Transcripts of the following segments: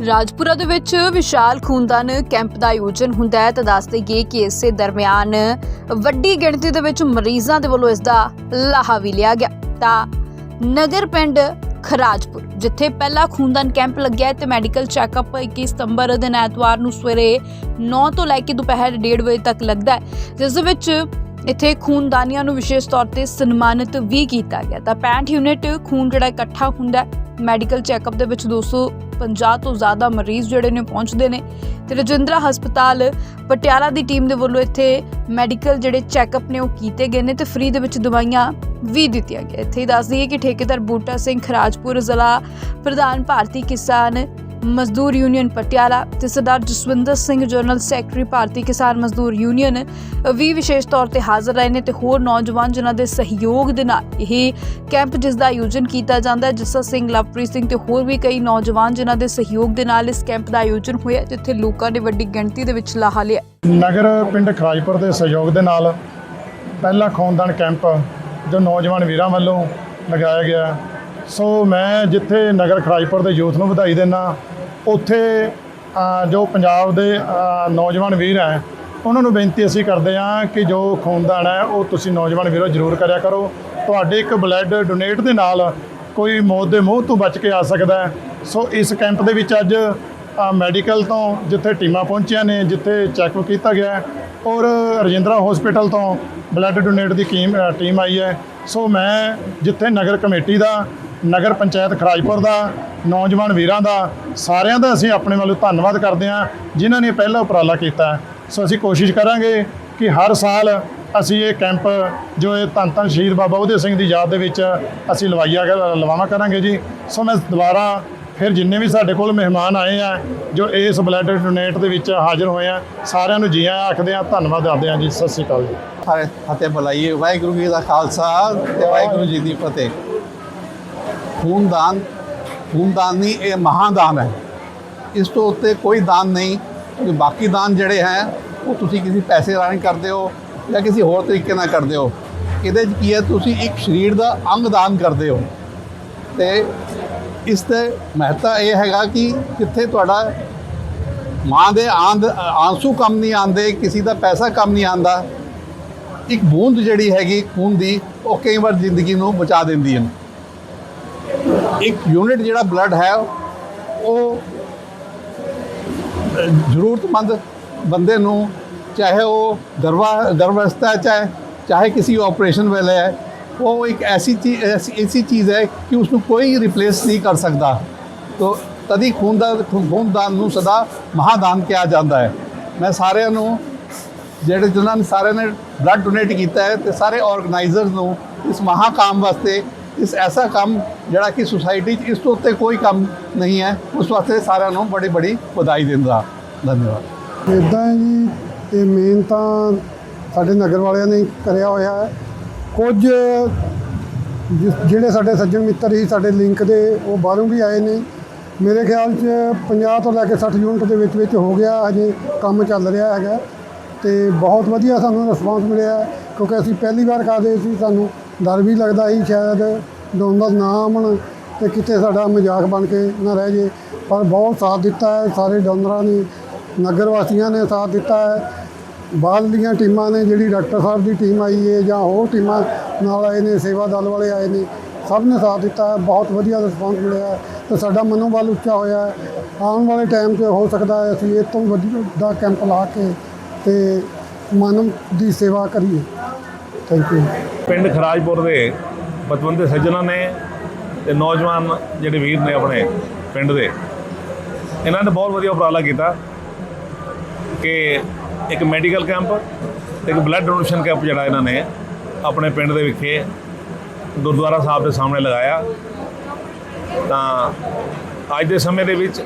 ਰਾਜਪੁਰਾ ਦੇ ਵਿੱਚ ਵਿਸ਼ਾਲ ਖੂਨਦਾਨ ਕੈਂਪ ਦਾ ਆਯੋਜਨ ਹੁੰਦਾ ਹੈ। ਤਾਂ ਦੱਸ ਦੇਈਏ ਕਿ ਇਸੇ ਦਰਮਿਆਨ ਵੱਡੀ ਗਿਣਤੀ ਦੇ ਵਿੱਚ ਮਰੀਜ਼ਾਂ ਦੇ ਵੱਲੋਂ ਇਸ ਦਾ ਲਾਹਾ ਵੀ ਲਿਆ ਗਿਆ। ਤਾਂ ਨਗਰ ਪਿੰਡ ਖਰਾਜਪੁਰ, ਜਿੱਥੇ ਪਹਿਲਾ ਖੂਨਦਾਨ ਕੈਂਪ ਲੱਗਿਆ ਹੈ ਤੇ ਮੈਡੀਕਲ ਚੈੱਕਅਪ 21 ਸਤੰਬਰ ਦਿਨ ਐਤਵਾਰ ਨੂੰ ਸਵੇਰੇ 9 ਤੋਂ ਲੈ ਕੇ ਦੁਪਹਿਰ 1:30 ਵਜੇ ਤੱਕ ਲੱਗਦਾ ਹੈ। ਜਿਸ ਦੇ ਵਿੱਚ ਇੱਥੇ ਖੂਨਦਾਨੀਆਂ ਨੂੰ ਵਿਸ਼ੇਸ਼ ਤੌਰ ਤੇ ਸਨਮਾਨਿਤ ਵੀ ਕੀਤਾ ਗਿਆ। ਤਾਂ 65 ਯੂਨਿਟ ਖੂਨ ਜਿਹੜਾ ਇਕੱਠਾ ਹੁੰਦਾ ਮੈਡੀਕਲ ਚੈੱਕਅਪ ਦੇ ਵਿੱਚ 250 ਤੋਂ ਜ਼ਿਆਦਾ ਮਰੀਜ਼ ਜਿਹੜੇ ਨੇ ਪਹੁੰਚਦੇ ਨੇ। ਤੇ ਰਜਿੰਦਰਾ ਹਸਪਤਾਲ ਪਟਿਆਲਾ ਦੀ ਟੀਮ ਦੇ ਵੱਲੋਂ ਇੱਥੇ ਮੈਡੀਕਲ ਜਿਹੜੇ ਚੈੱਕਅਪ ਨੇ ਉਹ ਕੀਤੇ ਗਏ ਨੇ ਤੇ ਫ੍ਰੀ ਦੇ ਵਿੱਚ ਦਵਾਈਆਂ ਵੀ ਦਿੱਤੀਆਂ ਗਈਆਂ। ਇੱਥੇ ਹੀ ਦੱਸ ਦਈਏ ਕਿ ਠੇਕੇਦਾਰ ਬੂਟਾ ਸਿੰਘ ਖਰਾਜਪੁਰ ਜ਼ਿਲ੍ਹਾ ਪ੍ਰਧਾਨ ਭਾਰਤੀ ਕਿਸਾਨ ਮਜ਼ਦੂਰ ਯੂਨੀਅਨ ਪਟਿਆਲਾ ਤੇ Sardar Jaswinder Singh, general secretary Bharti Kisan Mazdoor union ਵੀ ਵਿਸ਼ੇਸ਼ ਤੌਰ ਤੇ ਹਾਜ਼ਰ ਰਹੇ ਨੇ ਤੇ ਹੋਰ ਨੌਜਵਾਨ ਜਿਨ੍ਹਾਂ ਦੇ ਸਹਿਯੋਗ ਦੇ ਨਾਲ ਇਹ ਕੈਂਪ ਜਿਸ ਦਾ ਆਯੋਜਨ ਕੀਤਾ ਜਾਂਦਾ ਹੈ, ਜੱਸਾ ਸਿੰਘ, ਲਵਪ੍ਰੀਤ ਸਿੰਘ ਤੇ ਹੋਰ ਵੀ ਕਈ ਨੌਜਵਾਨ ਜਿਨ੍ਹਾਂ ਦੇ ਸਹਿਯੋਗ ਦੇ ਨਾਲ ਇਸ ਕੈਂਪ ਦਾ ਆਯੋਜਨ ਹੋਇਆ ਜਿੱਥੇ ਲੋਕਾਂ ਨੇ ਵੱਡੀ ਗਿਣਤੀ ਦੇ ਵਿੱਚ ਲਾਹਾ ਲਿਆ ਨਗਰ ਪਿੰਡ ਖਰਾਜਪੁਰ ਦੇ ਸਹਿਯੋਗ ਦੇ ਨਾਲ ਪਹਿਲਾ ਖੂਨਦਾਨ ਕੈਂਪ ਜੋ ਨੌਜਵਾਨ ਵੀਰਾਂ ਵੱਲੋਂ ਲਗਾਇਆ ਗਿਆ ਸੋ ਮੈਂ ਜਿੱਥੇ ਨਗਰ ਖਰਾਜਪੁਰ ਦੇ ਯੂਥ ਨੂੰ ਵਧਾਈ ਦਿੰਦਾ ਉੱਥੇ ਜੋ ਪੰਜਾਬ ਦੇ ਨੌਜਵਾਨ ਵੀਰ ਹੈ, ਉਹਨਾਂ ਨੂੰ ਬੇਨਤੀ ਅਸੀਂ ਕਰਦੇ ਹਾਂ ਕਿ ਜੋ ਖੂਨਦਾਨ ਹੈ, ਉਹ ਤੁਸੀਂ ਨੌਜਵਾਨ ਵੀਰੋ ਜ਼ਰੂਰ ਕਰਿਆ ਕਰੋ। ਤੁਹਾਡੇ ਇੱਕ ਬਲੱਡ ਡੋਨੇਟ ਦੇ ਨਾਲ ਕੋਈ ਮੌਤ ਦੇ ਮੂੰਹ ਤੋਂ ਬਚ ਕੇ ਆ ਸਕਦਾ ਹੈ। ਸੋ ਇਸ ਕੈਂਪ ਦੇ ਵਿੱਚ ਅੱਜ ਮੈਡੀਕਲ ਤੋਂ ਜਿੱਥੇ ਟੀਮਾਂ ਪਹੁੰਚੀਆਂ ਨੇ, ਜਿੱਥੇ ਚੈੱਕਅਪ ਕੀਤਾ ਗਿਆ ਔਰ ਰਜਿੰਦਰਾ ਹਸਪੀਟਲ ਤੋਂ ਬਲੱਡ ਡੋਨੇਟ ਦੀ ਟੀਮ ਟੀਮ ਆਈ ਹੈ। ਸੋ ਮੈਂ ਜਿੱਥੇ ਨਗਰ ਕਮੇਟੀ ਦਾ, ਨਗਰ ਪੰਚਾਇਤ ਖਰਾਜਪੁਰ ਦਾ ਨੌਜਵਾਨ ਵੀਰਾਂ ਦਾ, ਸਾਰਿਆਂ ਦਾ ਅਸੀਂ ਆਪਣੇ ਵੱਲੋਂ ਧੰਨਵਾਦ ਕਰਦੇ ਹਾਂ, ਜਿਨ੍ਹਾਂ ਨੇ ਪਹਿਲਾ ਉਪਰਾਲਾ ਕੀਤਾ ਸੋ ਅਸੀਂ ਕੋਸ਼ਿਸ਼ ਕਰਾਂਗੇ ਕਿ ਹਰ ਸਾਲ ਅਸੀਂ ਇਹ ਕੈਂਪ, ਜੋ ਇਹ ਧੰਨ ਧੰਨ ਸ਼ਹੀਦ ਬਾਬਾ ਉਦੇ ਸਿੰਘ ਦੀ ਯਾਦ ਦੇ ਵਿੱਚ ਅਸੀਂ ਲਵਾਈਆ ਕਰ- ਲਵਾਵਾਂ ਕਰਾਂਗੇ ਜੀ। ਸੋ ਮੈਂ ਦੁਬਾਰਾ ਫਿਰ ਜਿੰਨੇ ਵੀ ਸਾਡੇ ਕੋਲ ਮਹਿਮਾਨ ਆਏ ਆ, ਜੋ ਇਸ ਬਲੱਡ ਡੋਨੇਟ ਦੇ ਵਿੱਚ ਹਾਜ਼ਰ ਹੋਏ ਆ, ਸਾਰਿਆਂ ਨੂੰ ਜੀ ਆਇਆਂ ਆਖਦੇ ਆ ਧੰਨਵਾਦ ਕਰਦੇ ਆ ਜੀ। ਸਤਿ ਸ਼੍ਰੀ ਅਕਾਲ ਜੀ। ਸਾਰੇ ਫਤਿਹ ਬੁਲਾਈਏ। ਵਾਹਿਗੁਰੂ ਜੀ ਦਾ ਖਾਲਸਾ ਤੇ ਵਾਹਿਗੁਰੂ ਜੀ ਦੀ ਫਤਿਹ। ਖੂਨਦਾਨ ਖੂਨਦਾਨ ਨਹੀਂ, ਇਹ ਮਹਾਦਾਨ ਹੈ। ਇਸ ਤੋਂ ਉੱਤੇ ਕੋਈ ਦਾਨ ਨਹੀਂ। ਕਿ ਬਾਕੀ ਦਾਨ ਜਿਹੜੇ ਹੈ, ਉਹ ਤੁਸੀਂ ਕਿਸੇ ਪੈਸੇ ਰਾਹੀਂ ਕਰਦੇ ਹੋ ਜਾਂ ਕਿਸੇ ਹੋਰ ਤਰੀਕੇ ਨਾਲ ਕਰਦੇ ਹੋ। ਇਹਦੇ 'ਚ ਕੀ ਹੈ, ਤੁਸੀਂ ਇੱਕ ਸਰੀਰ ਦਾ ਅੰਗ ਦਾਨ ਕਰਦੇ ਹੋ। ਤੇ ਇਸ ਤੇ ਮਹੱਤਤਾ ਇਹ ਹੈਗਾ ਕਿ ਕਿੱਥੇ ਤੁਹਾਡਾ ਮਾਂ ਦੇ ਆਂਦ, ਆਂਸੂ ਕੰਮ ਨਹੀਂ ਆਉਂਦੇ, ਕਿਸੇ ਦਾ ਪੈਸਾ ਕੰਮ ਨਹੀਂ ਆਉਂਦਾ, ਇੱਕ ਬੂੰਦ ਜਿਹੜੀ ਹੈਗੀ ਖੂਨ ਦੀ, ਉਹ ਕਈ ਵਾਰ ਜ਼ਿੰਦਗੀ ਨੂੰ ਬਚਾ ਦਿੰਦੀ ਹੈ। ਇੱਕ ਯੂਨਿਟ ਜਿਹੜਾ ਬਲੱਡ ਹੈ, ਉਹ ਜ਼ਰੂਰਤਮੰਦ ਬੰਦੇ ਨੂੰ ਚਾਹੇ ਉਹ ਗਰਭਾ ਗਰਭਵਸਥਾ ਹੈ, ਚਾਹੇ ਚਾਹੇ ਕਿਸੇ ਆਪਰੇਸ਼ਨ ਵੇਲੇ ਹੈ, ਉਹ ਇੱਕ ਐਸੀ ਚੀਜ਼ ਐਸੀ ਐਸੀ ਚੀਜ਼ ਹੈ ਕਿ ਉਸ ਨੂੰ ਕੋਈ ਰਿਪਲੇਸ ਨਹੀਂ ਕਰ ਸਕਦਾ। ਤੋ ਤਦੀ ਖੂਨ ਦਾ ਖੂਨਦਾਨ ਨੂੰ ਸਦਾ ਮਹਾਦਾਨ ਕਿਹਾ ਜਾਂਦਾ ਹੈ। ਮੈਂ ਸਾਰਿਆਂ ਨੂੰ, ਜਿਹੜੇ ਜਿਨ੍ਹਾਂ ਨੇ ਸਾਰਿਆਂ ਨੇ ਬਲੱਡ ਡੋਨੇਟ ਕੀਤਾ ਹੈ, ਤੇ ਸਾਰੇ ਆਰਗੇਨਾਈਜ਼ਰਸ ਨੂੰ ਇਸ ਮਹਾ ਵਾਸਤੇ ਇਸ ਐਸਾ ਕੰਮ ਜਿਹੜਾ ਕਿ ਸੁਸਾਇਟੀ 'ਚ ਇਸ ਤੋਂ ਉੱਤੇ ਕੋਈ ਕੰਮ ਨਹੀਂ ਹੈ, ਉਸ ਵਾਸਤੇ ਸਾਰਿਆਂ ਨੂੰ ਬੜੀ ਬੜੀ ਵਧਾਈ ਦਿੰਦਾ ਧੰਨਵਾਦ। ਇਦਾਂ ਜੀ, ਇਹ ਮੇਨ ਤਾਂ ਸਾਡੇ ਨਗਰ ਵਾਲਿਆਂ ਨੇ ਕਰਿਆ ਹੋਇਆ ਹੈ। ਕੁਝ ਜਿਸ- ਜਿਹੜੇ ਸਾਡੇ ਸੱਜਣ ਮਿੱਤਰ ਸੀ ਸਾਡੇ ਲਿੰਕ ਦੇ, ਉਹ ਬਾਹਰੋਂ ਵੀ ਆਏ ਨੇ। ਮੇਰੇ ਖਿਆਲ 'ਚ 50 ਤੋਂ ਲੈ ਕੇ 60 ਯੂਨਿਟ ਦੇ ਵਿੱਚ ਵਿੱਚ ਹੋ ਗਿਆ, ਹਜੇ ਕੰਮ ਚੱਲ ਰਿਹਾ ਹੈਗਾ। ਤੇ ਬਹੁਤ ਵਧੀਆ ਸਾਨੂੰ ਰਿਸਪਾਂਸ ਮਿਲਿਆ ਕਿਉਂਕਿ ਅਸੀਂ ਪਹਿਲੀ ਵਾਰ ਕਰਦੇ ਸੀ, ਸਾਨੂੰ ਡਰ ਵੀ ਲੱਗਦਾ ਸੀ ਸ਼ਾਇਦ ਡੋਨਰ ਨਾ ਆਉਣ ਤੇ ਕਿਤੇ ਸਾਡਾ ਮਜ਼ਾਕ ਬਣ ਕੇ ਨਾ ਰਹਿ ਜੇ। ਪਰ ਬਹੁਤ ਸਾਥ ਦਿੱਤਾ ਹੈ, ਸਾਰੇ ਡੋਨਰਾਂ ਨੇ, ਨਗਰ ਵਾਸੀਆਂ ਨੇ ਸਾਥ ਦਿੱਤਾ ਹੈ। ਬਾਹਰ ਦੀਆਂ ਟੀਮਾਂ ਨੇ, ਜਿਹੜੀ ਡਾਕਟਰ ਸਾਹਿਬ ਦੀ ਟੀਮ ਆਈ ਹੈ ਜਾਂ ਹੋਰ ਟੀਮਾਂ ਨਾਲ ਆਏ ਨੇ, ਸੇਵਾ ਦਲ ਵਾਲੇ ਆਏ ਨੇ, ਸਭ ਨੇ ਸਾਥ ਦਿੱਤਾ ਹੈ, ਬਹੁਤ ਵਧੀਆ ਰਿਸਪਾਂਸ ਮਿਲਿਆ ਹੈ। ਤੇ ਸਾਡਾ ਮਨੋਬਲ ਉੱਚਾ ਹੋਇਆ ਆਉਣ ਵਾਲੇ ਟਾਈਮ 'ਚ ਹੋ ਸਕਦਾ ਹੈ, ਅਸੀਂ ਇਹ ਤੋਂ ਵੱਡਾ ਕੈਂਪ ਲਾ ਕੇ ਤੇ ਮਾਨਵ ਦੀ ਸੇਵਾ ਕਰੀਏ। ਥੈਂਕ ਯੂ ਪਿੰਡ ਖਰਾਜਪੁਰ ਦੇ ਪਤਵੰਤੇ ਸੱਜਣਾ ਨੇ ਤੇ ਨੌਜਵਾਨ ਜਿਹੜੇ ਵੀਰ ਨੇ ਆਪਣੇ ਪਿੰਡ ਦੇ, ਇਹਨਾਂ ਨੇ ਬਹੁਤ ਵਧੀਆ ਉਪਰਾਲਾ ਕੀਤਾ ਕਿ ਇੱਕ ਮੈਡੀਕਲ ਕੈਂਪ ਤੇ ਇੱਕ ਬਲੱਡ ਡੋਨੇਸ਼ਨ ਕੈਂਪ ਜਿਹੜਾ ਇਹਨਾਂ ਨੇ ਆਪਣੇ ਪਿੰਡ ਦੇ ਵਿਖੇ ਗੁਰਦੁਆਰਾ ਸਾਹਿਬ ਦੇ ਸਾਹਮਣੇ ਲਗਾਇਆ। ਤਾਂ ਅੱਜ ਦੇ ਸਮੇਂ ਦੇ ਵਿੱਚ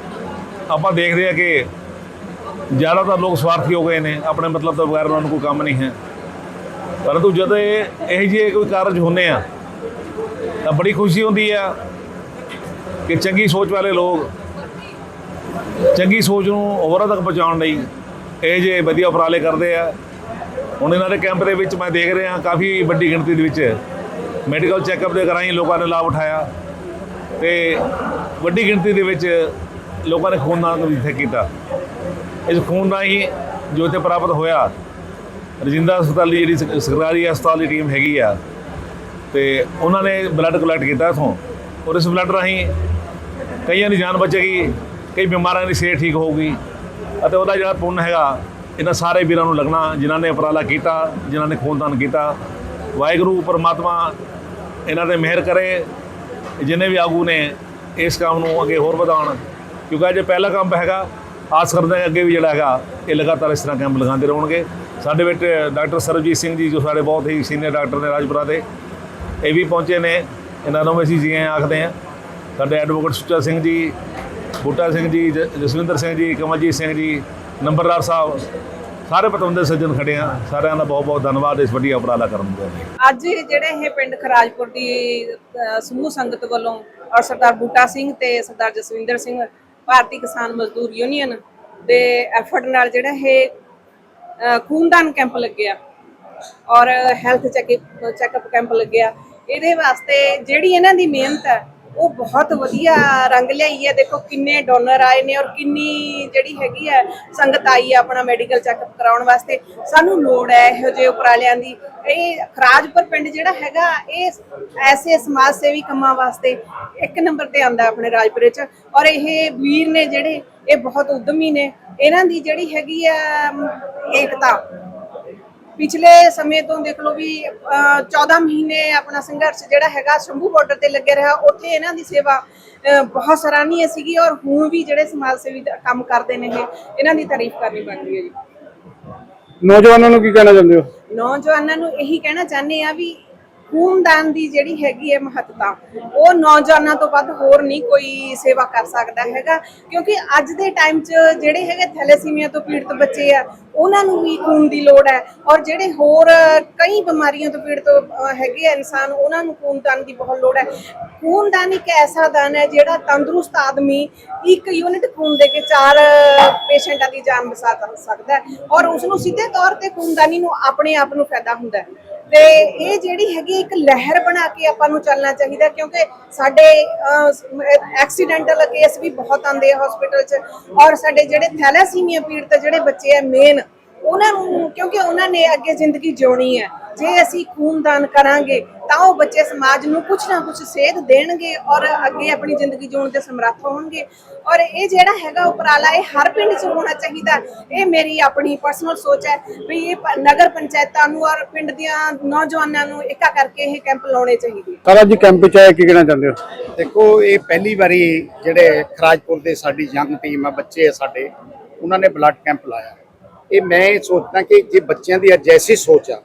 ਆਪਾਂ ਦੇਖਦੇ ਹਾਂ ਕਿ ਜ਼ਿਆਦਾਤਰ ਲੋਕ ਸਵਾਰਥੀ ਹੋ ਗਏ ਨੇ, ਆਪਣੇ ਮਤਲਬ ਤੋਂ ਬਗੈਰ ਉਹਨਾਂ ਨੂੰ ਕੋਈ ਕੰਮ ਨਹੀਂ ਹੈ। ਪਰੰਤੂ ਜਦੋਂ ਇਹ ਇਹ ਜਿਹੇ ਕੋਈ ਕਾਰਜ ਹੁੰਦੇ ਆ, ਤਾਂ ਬੜੀ ਖੁਸ਼ੀ ਹੁੰਦੀ ਆ ਕਿ ਚੰਗੀ ਸੋਚ ਵਾਲੇ ਲੋਕ ਚੰਗੀ ਸੋਚ ਨੂੰ ਹੋਰਾਂ ਤੱਕ ਪਹੁੰਚਾਉਣ ਲਈ ਇਹ ਜੇ ਵਧੀਆ ਉਪਰਾਲੇ ਕਰਦੇ ਆ। ਹੁਣ ਇਹਨਾਂ ਦੇ ਕੈਂਪ ਦੇ ਵਿੱਚ ਮੈਂ ਦੇਖ ਰਿਹਾ, ਕਾਫੀ ਵੱਡੀ ਗਿਣਤੀ ਦੇ ਵਿੱਚ ਮੈਡੀਕਲ ਚੈੱਕਅਪ ਦੇ ਰਾਹੀਂ ਲੋਕਾਂ ਨੇ ਲਾਭ ਉਠਾਇਆ ਤੇ ਵੱਡੀ ਗਿਣਤੀ ਦੇ ਵਿੱਚ ਲੋਕਾਂ ਨੇ ਖੂਨਦਾਨ ਵੀ ਇੱਥੇ ਕੀਤਾ। ਇਸ ਖੂਨ ਰਾਹੀਂ ਜੋ ਇੱਥੇ ਪ੍ਰਾਪਤ ਹੋਇਆ, ਰਜਿੰਦਾ ਹਸਪਤਾਲ ਦੀ ਜਿਹੜੀ ਸਰਕਾਰੀ ਹਸਪਤਾਲ ਦੀ ਟੀਮ ਹੈਗੀ ਆ, ਤੇ ਉਹਨਾਂ ਨੇ ਬਲੱਡ ਕਲੈਕਟ ਕੀਤਾ ਇਥੋਂ ਔਰ ਇਸ ਬਲੱਡ ਰਾਹੀਂ ਕਈਆਂ ਦੀ ਜਾਨ ਬਚੇਗੀ, ਕਈ ਬਿਮਾਰਾਂ ਦੀ ਸਿਹਤ ਠੀਕ ਹੋਊਗੀ ਅਤੇ ਉਹਦਾ ਜਿਹੜਾ ਪੁੰਨ ਹੈਗਾ, ਇਹਨਾਂ ਸਾਰੇ ਵੀਰਾਂ ਨੂੰ ਲੱਗਣਾ, ਜਿਨ੍ਹਾਂ ਨੇ ਉਪਰਾਲਾ ਕੀਤਾ, ਜਿਨ੍ਹਾਂ ਨੇ ਖੂਨਦਾਨ ਕੀਤਾ। ਵਾਹਿਗੁਰੂ, ਪਰਮਾਤਮਾ ਇਹਨਾਂ ਤੇ ਮਿਹਰ ਕਰੇ, ਜਿੰਨੇ ਵੀ ਆਗੂ ਨੇ ਇਸ ਕੰਮ ਨੂੰ ਅੱਗੇ ਹੋਰ ਵਧਾਉਣ, ਕਿਉਂਕਿ ਅੱਜ ਪਹਿਲਾ ਕੰਮ ਹੈਗਾ ਆਸ ਕਰਦੇ ਹਾਂ ਅੱਗੇ ਵੀ ਜਿਹੜਾ ਹੈਗਾ ਇਹ ਲਗਾਤਾਰ ਇਸ ਤਰ੍ਹਾਂ ਕੈਂਪ ਲਗਾਉਂਦੇ ਰਹਣਗੇ। ਸਾਡੇ ਵਿੱਚ ਡਾਕਟਰ ਸਰਬਜੀਤ ਸਿੰਘ ਜੀ ਜੋ ਸਾਡੇ ਬਹੁਤ ਹੀ ਸੀਨੀਅਰ ਡਾਕਟਰ ਨੇ ਰਾਜਪੁਰਾ ਦੇ, ਇਹ ਵੀ ਪਹੁੰਚੇ ਨੇ। ਇਹਨਾਂ ਨੂੰ ਅਸੀਂ ਜੀ ਆਖਦੇ ਹਾਂ। ਸਾਡੇ ਐਡਵੋਕੇਟ ਸੁੱਚਾ ਸਿੰਘ ਜੀ, ਬੂਟਾ ਸਿੰਘ ਜੀ ਜਸਵਿੰਦਰ ਸਿੰਘ ਜੀ, ਕਮਲਜੀਤ ਸਿੰਘ ਜੀ, ਨੰਬਰਦਾਰ ਸਾਹਿਬ, ਸਾਰੇ ਪਤਵੰਦੇ ਸੱਜਣ ਖੜੇ ਆ ਸਾਰਿਆਂ ਦਾ ਬਹੁਤ ਬਹੁਤ ਧੰਨਵਾਦ। ਇਸ ਵੱਡੀ ਉਪਰਾਲਾ ਕਰਨ ਦੇ ਲਈ ਅੱਜ ਜਿਹੜੇ ਇਹ ਪਿੰਡ ਖਰਾਜਪੁਰ ਦੀ ਸਮੂਹ ਸੰਗਤ ਵੱਲੋਂ ਔਰ ਸਰਦਾਰ ਬੂਟਾ ਸਿੰਘ ਤੇ ਸਰਦਾਰ ਜਸਵਿੰਦਰ ਸਿੰਘ ਭਾਰਤੀ ਕਿਸਾਨ ਮਜ਼ਦੂਰ ਯੂਨੀਅਨ ਦੇ ਐਫਰਟ ਨਾਲ ਜਿਹੜਾ ਇਹ ਖੂਨਦਾਨ ਕੈਂਪ ਲੱਗਿਆ ਔਰ ਹੈਲਥ ਚੈੱਕਅਪ ਚੈੱਕਅਪ ਕੈਂਪ ਲੱਗਿਆ। ਇਹਦੇ ਵਾਸਤੇ ਜਿਹੜੀ ਇਹਨਾਂ ਦੀ ਮਿਹਨਤ ਹੈ ਉਹ ਬਹੁਤ ਵਧੀਆ ਰੰਗ ਲਿਆਈ ਹੈ। ਦੇਖੋ ਕਿੰਨੇ ਡੋਨਰ ਆਏ ਨੇ ਔਰ ਕਿੰਨੀ ਜਿਹੜੀ ਹੈਗੀ ਹੈ ਸੰਗਤ ਆਈ ਹੈ ਆਪਣਾ ਮੈਡੀਕਲ ਚੈੱਕਅਪ ਕਰਾਉਣ ਵਾਸਤੇ। ਸਾਨੂੰ ਲੋੜ ਹੈ ਇਹੋ ਜਿਹੇ ਉਪਰਾਲਿਆਂ ਦੀ। ਇਹ ਖਰਾਜਪੁਰ ਪਿੰਡ ਜਿਹੜਾ ਹੈਗਾ, ਇਹ ਐਸੇ ਸਮਾਜ ਸੇਵੀ ਕੰਮਾਂ ਵਾਸਤੇ ਇੱਕ ਨੰਬਰ ਤੇ ਆਂਦਾ ਆਪਣੇ ਰਾਜਪੁਰੇ ਚ ਔਰ ਇਹ ਵੀਰ ਨੇ ਜਿਹੜੇ, ਇਹ ਬਹੁਤ ਉਦਮੀ ਨੇ। ਇਹਨਾਂ ਦੀ ਜਿਹੜੀ ਹੈਗੀ ਹੈ ਏਕਤਾ। ਪਿਛਲੇ ਸਮੇਂ ਤੋਂ ਦੇਖ ਲਓ ਵੀ ਅਹ, 14 ਮਹੀਨੇ ਆਪਣਾ ਸੰਘਰਸ਼ ਜਿਹੜਾ ਹੈਗਾ ਸ਼ੰਭੂ ਬਾਰਡਰ ਤੇ ਲੱਗੇ ਰਿਹਾ ਉੱਥੇ ਇਹਨਾਂ ਦੀ ਸੇਵਾ ਬਹੁਤ ਸਰਾਹਨੀय ਸੀਗੀ ਔਰ ਹੁਣ ਵੀ ਜਿਹੜੇ ਸਮਾਜ ਸੇਵੀ ਕੰਮ ਕਰਦੇ ਨੇ ਇਹ ਇਹਨਾਂ ਦੀ ਤਾਰੀਫ ਕਰਨੀ ਬਣਦੀ ਹੈ ਜੀ। ਨੌਜਵਾਨਾਂ ਨੂੰ ਕੀ ਕਹਿਣਾ ਚਾਹੁੰਦੇ ਹੋ? ਨੌਜਵਾਨਾਂ ਨੂੰ ਇਹੀ ਕਹਿਣਾ ਚਾਹੁੰਦੇ ਆ ਵੀ ਖੂਨਦਾਨ ਦੀ ਜਿਹੜੀ ਹੈਗੀ ਹੈ ਮਹੱਤਤਾ, ਉਹ ਨੌਜਵਾਨਾਂ ਤੋਂ ਵੱਧ ਹੋਰ ਨਹੀਂ ਕੋਈ ਸੇਵਾ ਕਰ ਸਕਦਾ ਹੈਗਾ। ਕਿਉਂਕਿ ਅੱਜ ਦੇ ਟਾਈਮ 'ਚ ਜਿਹੜੇ ਹੈਗੇ ਥੈਲੇਸੀਮੀਆ ਤੋਂ ਪੀੜਤ ਬੱਚੇ ਆ, ਉਹਨਾਂ ਨੂੰ ਵੀ ਖੂਨ ਦੀ ਲੋੜ ਹੈ। ਔਰ ਜਿਹੜੇ ਹੋਰ ਕਈ ਬਿਮਾਰੀਆਂ ਤੋਂ ਪੀੜਤ ਹੈਗੇ ਆ ਇਨਸਾਨ, ਉਹਨਾਂ ਨੂੰ ਖੂਨਦਾਨ ਦੀ ਬਹੁਤ ਲੋੜ ਹੈ। ਖੂਨਦਾਨ ਇੱਕ ਐਸਾ ਦਾਨ ਹੈ ਜਿਹੜਾ ਤੰਦਰੁਸਤ ਆਦਮੀ ਇੱਕ ਯੂਨਿਟ ਖੂਨ ਦੇ ਕੇ ਚਾਰ ਪੇਸ਼ੈਂਟਾਂ ਦੀ ਜਾਨ ਬਚਾ ਸਕਦਾ ਹੈ। ਔਰ ਉਸ ਨੂੰ ਸਿੱਧੇ ਤੌਰ ਤੇ ਖੂਨਦਾਨੀ ਨੂੰ ਆਪਣੇ ਆਪ ਨੂੰ ਫਾਇਦਾ ਹੁੰਦਾ ਹੈ। ਤੇ ਇਹ ਜਿਹੜੀ ਹੈਗੀ ਇੱਕ ਲਹਿਰ ਬਣਾ ਕੇ ਆਪਾਂ ਨੂੰ ਚੱਲਣਾ ਚਾਹੀਦਾ, ਕਿਉਂਕਿ ਸਾਡੇ ਐਕਸੀਡੈਂਟਲ ਕੇਸ ਵੀ ਬਹੁਤ ਆਉਂਦੇ ਆ ਹਸਪੀਟਲ 'ਚ ਔਰ ਸਾਡੇ ਜਿਹੜੇ ਥੈਲੇਸੀਮੀਆ ਪੀੜਤ ਜਿਹੜੇ ਬੱਚੇ ਆ ਮੇਨ ਉਹਨਾਂ ਨੂੰ, ਕਿਉਂਕਿ ਉਹਨਾਂ ਨੇ ਅੱਗੇ ਜ਼ਿੰਦਗੀ ਜਿਉਣੀ ਹੈ। ਜੇ ਅਸੀਂ ਖੂਨਦਾਨ ਕਰਾਂਗੇ ਤਾਂ ਉਹ ਬੱਚੇ ਸਮਾਜ ਨੂੰ ਕੁਝ ਨਾ ਕੁਝ ਸੇਧ ਦੇਣਗੇ ਔਰ ਅੱਗੇ ਆਪਣੀ ਜ਼ਿੰਦਗੀ ਜਿਉਣ ਦੇ ਸਮਰੱਥ ਹੋਣਗੇ। ਔਰ ਇਹ ਜਿਹੜਾ ਹੈਗਾ ਉਪਰਾਲਾ ਇਹ ਹਰ ਪਿੰਡ 'ਚ ਹੋਣਾ ਚਾਹੀਦਾ। ਇਹ ਮੇਰੀ ਆਪਣੀ ਪਰਸਨਲ ਸੋਚ ਹੈ ਵੀ ਇਹ ਨਗਰ ਪੰਚਾਇਤਾਂ ਨੂੰ ਔਰ ਪਿੰਡ ਦੀਆਂ ਨੌਜਵਾਨਾਂ ਨੂੰ ਇੱਕਾ ਕਰਕੇ ਇਹ ਕੈਂਪ ਲਾਉਣੇ ਚਾਹੀਦੇ। ਸਰ ਅੱਜ ਕੈਂਪ ਚ ਆਏ ਕੀ ਕਹਿਣਾ ਚਾਹੁੰਦੇ ਹੋ? ਦੇਖੋ ਇਹ ਪਹਿਲੀ ਵਾਰੀ ਜਿਹੜੇ ਖਰਾਜਪੁਰ ਦੇ ਸਾਡੀ ਯੰਗ ਟੀਮ ਆ ਬੱਚੇ ਆ ਸਾਡੇ ਉਹਨਾਂ ਨੇ ਬਲੱਡ ਕੈਂਪ ਲਾਇਆ। ਇਹ ਮੈਂ ਇਹ ਸੋਚਦਾ ਕਿ ਜੇ ਬੱਚਿਆਂ ਦੀ ਅੱਜ ਐਸੀ ਸੋਚ ਆ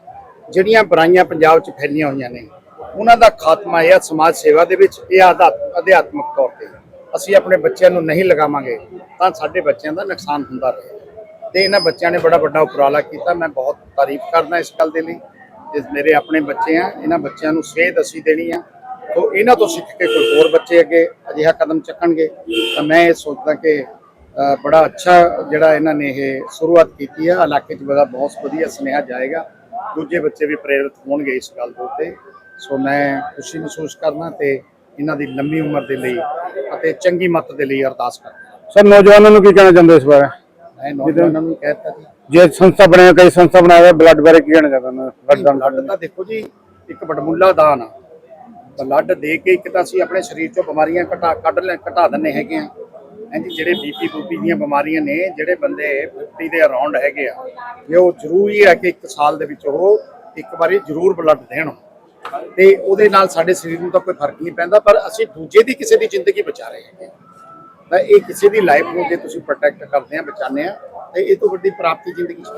ਜਿਹੜੀਆਂ ਬੁਰਾਈਆਂ ਪੰਜਾਬ 'ਚ ਫੈਲੀਆਂ ਹੋਈਆਂ ਨੇ, ਉਹਨਾਂ ਦਾ ਖਾਤਮਾ ਇਹ ਆ ਸਮਾਜ ਸੇਵਾ ਦੇ ਵਿੱਚ, ਇਹ ਆਧਾ- ਅਧਿਆਤਮਿਕ ਤੌਰ ਤੇ। ਅਸੀਂ ਆਪਣੇ ਬੱਚਿਆਂ ਨੂੰ ਨਹੀਂ ਲਗਾਵਾਂਗੇ, ਤਾਂ ਸਾਡੇ ਬੱਚਿਆਂ ਦਾ ਨੁਕਸਾਨ ਹੁੰਦਾ ਰਹੇ। ਤੇ ਇਹਨਾਂ ਬੱਚਿਆਂ ਨੇ ਬੜਾ ਵੱਡਾ ਉਪਰਾਲਾ ਕੀਤਾ, ਮੈਂ ਬਹੁਤ ਤਾਰੀਫ ਕਰਦਾ ਇਸ ਗੱਲ ਦੇ ਲਈ ਤੇ ਮੇਰੇ ਆਪਣੇ ਬੱਚੇ ਆ, ਇਹਨਾਂ ਬੱਚਿਆਂ ਨੂੰ ਸੇਧ ਅਸੀਂ ਦੇਣੀ ਆ। ਤੋ ਇਹਨਾਂ ਤੋਂ ਸਿੱਖ ਕੇ ਕੋਈ ਹੋਰ ਬੱਚੇ ਅੱਗੇ ਅਜਿਹਾ ਕਦਮ ਚੱਕਣਗੇ, ਤਾਂ ਮੈਂ ਇਹ ਸੋਚਦਾ ਕਿ ਬੜਾ ਅੱਛਾ ਜਿਹੜਾ ਇਹਨਾਂ ਨੇ ਇਹ ਸ਼ੁਰੂਆਤ ਕੀਤੀ ਹੈ ਇਲਾਕੇ 'ਚ ਬੜਾ ਬਹੁਤ ਵਧੀਆ ਸੁਨੇਹਾ ਜਾਏਗਾ। ਦੂਜੇ ਬੱਚੇ ਵੀ ਪ੍ਰੇਰਿਤ ਹੋਣਗੇ ਇਸ ਗੱਲ ਦੇ ਉੱਤੇ। ਸੋ ਮੈਂ ਖੁਸ਼ੀ ਮਹਿਸੂਸ ਕਰਨਾ ਤੇ ਇਹਨਾਂ ਦੀ ਲੰਮੀ ਉਮਰ ਦੇ ਲਈ ਅਤੇ ਚੰਗੀ ਮੱਤ ਦੇ ਲਈ ਅਰਦਾਸ ਕਰਦਾ ਸਰ ਨੌਜਵਾਨਾਂ ਨੂੰ ਕੀ ਕਹਿਣਾ ਚਾਹੁੰਦੇ ਇਸ ਬਾਰੇ? ਮੈਂ ਨੌਜਵਾਨਾਂ ਨੂੰ ਕਹਿਤਾ ਜੀ। ਜੇ ਸੰਸਥਾ ਬਣਿਆ ਕਈ ਸੰਸਥਾ ਬਣਾਇਆ ਬਲੱਡ ਬਾਰੇ ਕੀ ਕਹਿਣਾ ਚਾਹੁੰਦੇ ਬਲੱਡ ਦਾਨ ਬਲੱਡ ਤਾਂ ਦੇਖੋ ਜੀ ਇੱਕ ਬੜਮੁੱਲਾ ਦਾਨ ਆ। ਬਲੱਡ ਦੇ ਕੇ ਇੱਕ ਤਾਂ ਅਸੀਂ ਆਪਣੇ ਸਰੀਰ ਚੋਂ ਬਿਮਾਰੀਆਂ ਘਟਾ ਕੱਢ ਲੈ ਘਟਾ ਦਿੰਨੇ ਹੈਗੇ ਆ। ਹਾਂਜੀ ਜਿਹੜੇ ਬੀਪੀ ਬੂਪੀ ਦੀਆਂ ਬਿਮਾਰੀਆਂ ਨੇ, ਜਿਹੜੇ ਬੰਦੇ 50 ਦੇ ਅਰਾਊਂਡ ਹੈਗੇ ਆ, ਇਹ ਉਹ ਜ਼ਰੂਰੀ ਹੈ ਕਿ ਇੱਕ ਸਾਲ ਦੇ ਵਿੱਚ ਉਹ ਇੱਕ ਵਾਰੀ ਜ਼ਰੂਰ ਬਲੱਡ ਦੇਣ। ਤੇ ਉਹਦੇ ਨਾਲ ਸਾਡੇ ਸਰੀਰ ਨੂੰ ਤਾਂ ਕੋਈ ਫ਼ਰਕ ਨਹੀਂ ਪੈਂਦਾ, ਪਰ ਅਸੀਂ ਦੂਜੇ ਦੀ ਕਿਸੇ ਦੀ ਜ਼ਿੰਦਗੀ ਬਚਾ ਰਹੇ ਹੈਗੇ ਤਾਂ ਇਹ ਕਿਸੇ ਦੀ ਲਾਈਫ ਨੂੰ ਜੇ ਤੁਸੀਂ ਪ੍ਰੋਟੈਕਟ ਕਰਦੇ ਆ, ਬਚਾਉਂਦੇ ਆ, ਤੇ ਇਹ ਤੋਂ ਵੱਡੀ ਪ੍ਰਾਪਤੀ ਜ਼ਿੰਦਗੀ 'ਚ